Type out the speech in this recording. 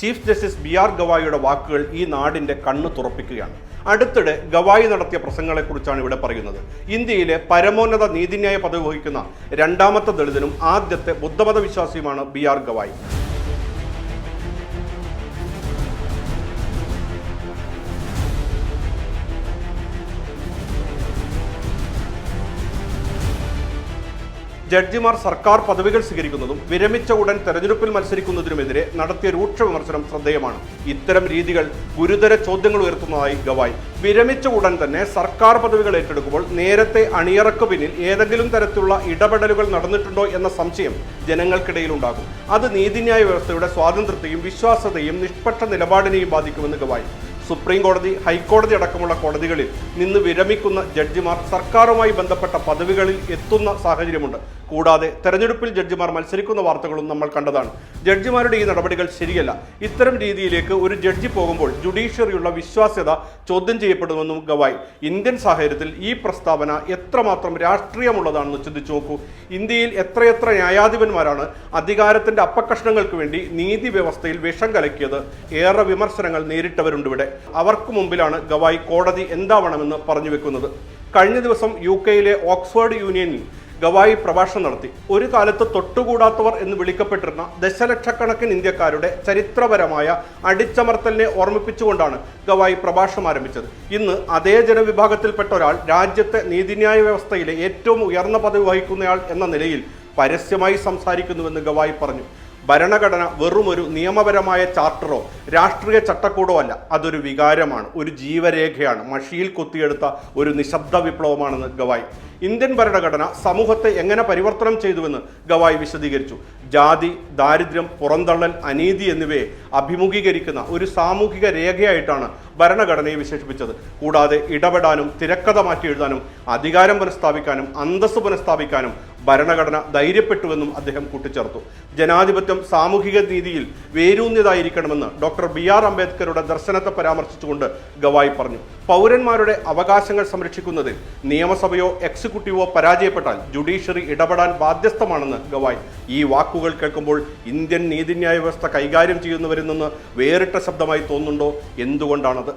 Chief justice B R ഗവായിയുടെ വാക്കുകൾ ഈ നാടിന്റെ കണ്ണ് തുറപ്പിക്കുകയാണ്. അടുത്തിടെ ഗവായി നടത്തിയ പ്രസംഗങ്ങളെക്കുറിച്ചാണ് ഇവിടെ പറയുന്നത്. ഇന്ത്യയിലെ പരമോന്നത നീതിന്യായ പദവി വഹിക്കുന്ന രണ്ടാമത്തെ ദളിതനും ആദ്യത്തെ ബുദ്ധമത വിശ്വാസിയുമാണ് ബി ആർ ഗവായി. ജഡ്ജിമാർ സർക്കാർ പദവികൾ സ്വീകരിക്കുന്നതും വിരമിച്ച ഉടൻ തെരഞ്ഞെടുപ്പിൽ മത്സരിക്കുന്നതിനുമെതിരെ നടത്തിയ രൂക്ഷ വിമർശനം ശ്രദ്ധേയമാണ്. ഇത്തരം രീതികൾ ഗുരുതര ചോദ്യങ്ങൾ ഉയർത്തുന്നതായി ഗവായ്. വിരമിച്ച ഉടൻ തന്നെ സർക്കാർ പദവികൾ ഏറ്റെടുക്കുമ്പോൾ നേരത്തെ അണിയറക്കു പിന്നിൽ ഏതെങ്കിലും തരത്തിലുള്ള ഇടപെടലുകൾ നടന്നിട്ടുണ്ടോ എന്ന സംശയം ജനങ്ങൾക്കിടയിൽ ഉണ്ടാകും അത് നീതിന്യായ വ്യവസ്ഥയുടെ സ്വാതന്ത്ര്യത്തെയും വിശ്വാസത്തെയും നിഷ്പക്ഷ നിലപാടിനെയും ബാധിക്കുമെന്ന് ഗവായ്. സുപ്രീം കോടതി ഹൈക്കോടതി അടക്കമുള്ള കോടതികളിൽ നിന്ന് വിരമിക്കുന്ന ജഡ്ജിമാർ സർക്കാരുമായി ബന്ധപ്പെട്ട പദവികളിൽ എത്തുന്ന സാഹചര്യമുണ്ട്. കൂടാതെ തെരഞ്ഞെടുപ്പിൽ ജഡ്ജിമാർ മത്സരിക്കുന്ന വാർത്തകളും നമ്മൾ കണ്ടതാണ്. ജഡ്ജിമാരുടെ ഈ നടപടികൾ ശരിയല്ല. ഇത്തരം രീതിയിലേക്ക് ഒരു ജഡ്ജി പോകുമ്പോൾ ജുഡീഷ്യറിയുള്ള വിശ്വാസ്യത ചോദ്യം ചെയ്യപ്പെടുമെന്നും ഗവായ്. ഇന്ത്യൻ സാഹചര്യത്തിൽ ഈ പ്രസ്താവന എത്രമാത്രം രാഷ്ട്രീയമുള്ളതാണെന്ന് ചിന്തിച്ചു നോക്കൂ. ഇന്ത്യയിൽ എത്രയെത്ര ന്യായാധിപന്മാരാണ് അധികാരത്തിന്റെ അപ്പക്കഷ്ണങ്ങൾക്ക് വേണ്ടി നീതി വ്യവസ്ഥയിൽ വിഷം കലക്കിയത്. ഏറെ വിമർശനങ്ങൾ നേരിട്ടവരുണ്ട് ഇവിടെ അവർക്ക് മുമ്പിലാണ് ഗവായി കോടതി എന്താവണമെന്ന് പറഞ്ഞു വെക്കുന്നത്. കഴിഞ്ഞ ദിവസം യു കെയിലെ ഓക്സ്ഫോർഡ് യൂണിയനിൽ ഗവായി പ്രഭാഷണം നടത്തി. ഒരു കാലത്ത് തൊട്ടുകൂടാത്തവർ എന്ന് വിളിക്കപ്പെട്ടിരുന്ന ദശലക്ഷക്കണക്കിന് ഇന്ത്യക്കാരുടെ ചരിത്രപരമായ അടിച്ചമർത്തലിനെ ഓർമ്മിപ്പിച്ചുകൊണ്ടാണ് ഗവായി പ്രഭാഷണം ആരംഭിച്ചത്. ഇന്ന് അതേ ജനവിഭാഗത്തിൽപ്പെട്ട ഒരാൾ രാജ്യത്തെ നീതിന്യായ വ്യവസ്ഥയിലെ ഏറ്റവും ഉയർന്ന പദവി വഹിക്കുന്നയാൾ എന്ന നിലയിൽ പരസ്യമായി സംസാരിക്കുന്നുവെന്ന് ഗവായി പറഞ്ഞു. ഭരണഘടന ഒരു നിയമപരമായ ചാർട്ടറോ രാഷ്ട്രീയ ചട്ടക്കൂടോ അല്ല. അതൊരു വികാരമാണ് ഒരു ജീവരേഖയാണ്. മഷിയിൽ കൊത്തിയെടുത്ത ഒരു നിശബ്ദ വിപ്ലവമാണെന്ന് ഗവായ്. ഇന്ത്യൻ ഭരണഘടന സമൂഹത്തെ എങ്ങനെ പരിവർത്തനം ചെയ്തുവെന്ന് ഗവായ് വിശദീകരിച്ചു. ജാതി ദാരിദ്ര്യം പുറന്തള്ളൽ അനീതി എന്നിവയെ അഭിമുഖീകരിക്കുന്ന ഒരു സാമൂഹിക രേഖയായിട്ടാണ് ഭരണഘടനയെ വിശേഷിപ്പിച്ചത്. കൂടാതെ ഇടപെടാനും തിരക്കഥ മാറ്റി എഴുതാനും അധികാരം പുനഃസ്ഥാപിക്കാനും അന്തസ്സ് പുനഃസ്ഥാപിക്കാനും ഭരണഘടന ധൈര്യപ്പെട്ടുവെന്നും അദ്ദേഹം കൂട്ടിച്ചേർത്തു. ജനാധിപത്യം സാമൂഹിക നീതിയിൽ വേരൂന്നിയതായിരിക്കണമെന്ന് ഡോക്ടർ ബി ആർ അംബേദ്കറുടെ ദർശനത്തെ പരാമർശിച്ചുകൊണ്ട് ഗവായി പറഞ്ഞു. പൗരന്മാരുടെ അവകാശങ്ങൾ സംരക്ഷിക്കുന്നതിൽ നിയമസഭയോ എക്സിക്യൂട്ടീവോ പരാജയപ്പെട്ടാൽ ജുഡീഷ്യറി ഇടപെടാൻ ബാധ്യസ്ഥമാണെന്ന് ഗവായ്. ഈ വാക്കുകൾ കേൾക്കുമ്പോൾ ഇന്ത്യൻ നീതിന്യായ വ്യവസ്ഥ കൈകാര്യം ചെയ്യുന്നവരിൽ നിന്ന് വേറിട്ട ശബ്ദമായി തോന്നുന്നുണ്ടോ? എന്തുകൊണ്ടാണത്?